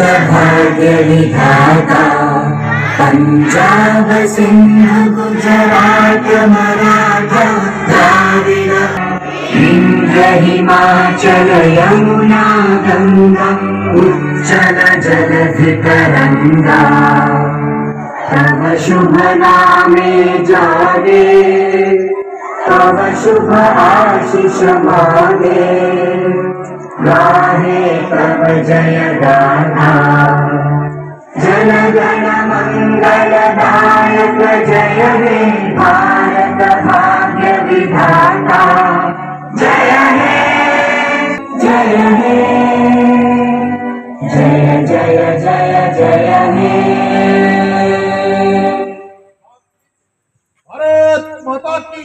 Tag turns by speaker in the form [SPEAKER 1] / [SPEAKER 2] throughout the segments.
[SPEAKER 1] भाग्य विधाता पंजाब सिंह गुजरात मराठा द्राविड। इंद्र हिमाचल यमुना गंगा उच्चल जलधि तरंगा तव शुभ नामे जागे। तव शुभ आशिष मागे। गाहे तव जय गाथा जन गण मंगलदायक जय हे भारत भाग्य विधाता जय हे जय हे जय जय जय जय हे
[SPEAKER 2] भारत माता की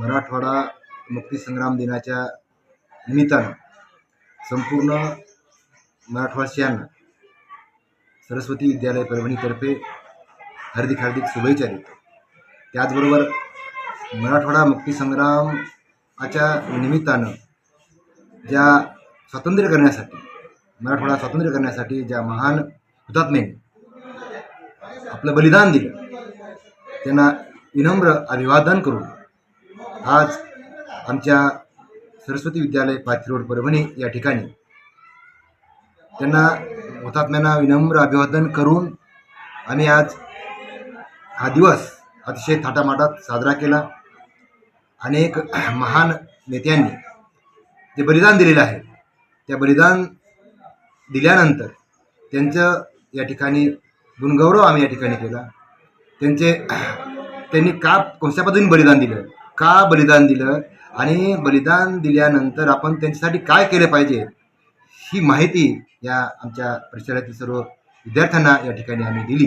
[SPEAKER 3] मराठवाडा मुक्तीसंग्राम दिनाच्या निमित्तानं संपूर्ण मराठवासियांना सरस्वती विद्यालय परभणीतर्फे हार्दिक हार्दिक शुभेच्छा देतो. त्याचबरोबर मराठवाडा मुक्तीसंग्रामाच्या निमित्तानं ज्या स्वातंत्र्य करण्यासाठी मराठवाडा स्वातंत्र्य करण्यासाठी ज्या महान हुतात्म्यांनी आपलं बलिदान दिलं त्यांना विनम्र अभिवादन करून आज आमच्या सरस्वती विद्यालय पाथरी रोड परभणी या ठिकाणी त्यांना हुतात्म्यांना विनम्र अभिवादन करून आम्ही आज हा दिवस अतिशय थाटामाटात साजरा केला. अनेक महान नेत्यांनी जे बलिदान दिलेलं आहे त्या बलिदान दिल्यानंतर त्यांचं या ठिकाणी गुणगौरव आम्ही या ठिकाणी केला. त्यांचे त्यांनी का कोणत्या पद्धतीने बलिदान दिलं? का बलिदान दिलं आणि बलिदान दिल्यानंतर आपण त्यांच्यासाठी काय केलं पाहिजे ही माहिती या आमच्या परिसरातील सर्व विद्यार्थ्यांना या ठिकाणी आम्ही दिली.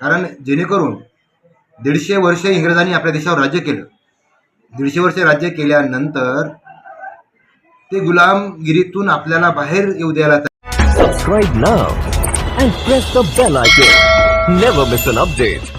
[SPEAKER 3] कारण जेणेकरून दीडशे वर्ष इंग्रजांनी आपल्या देशावर राज्य केलं. दीडशे वर्ष राज्य केल्यानंतर ते गुलामगिरीतून आपल्याला बाहेर येऊ द्यायला
[SPEAKER 4] subscribe now and press the bell icon never miss an update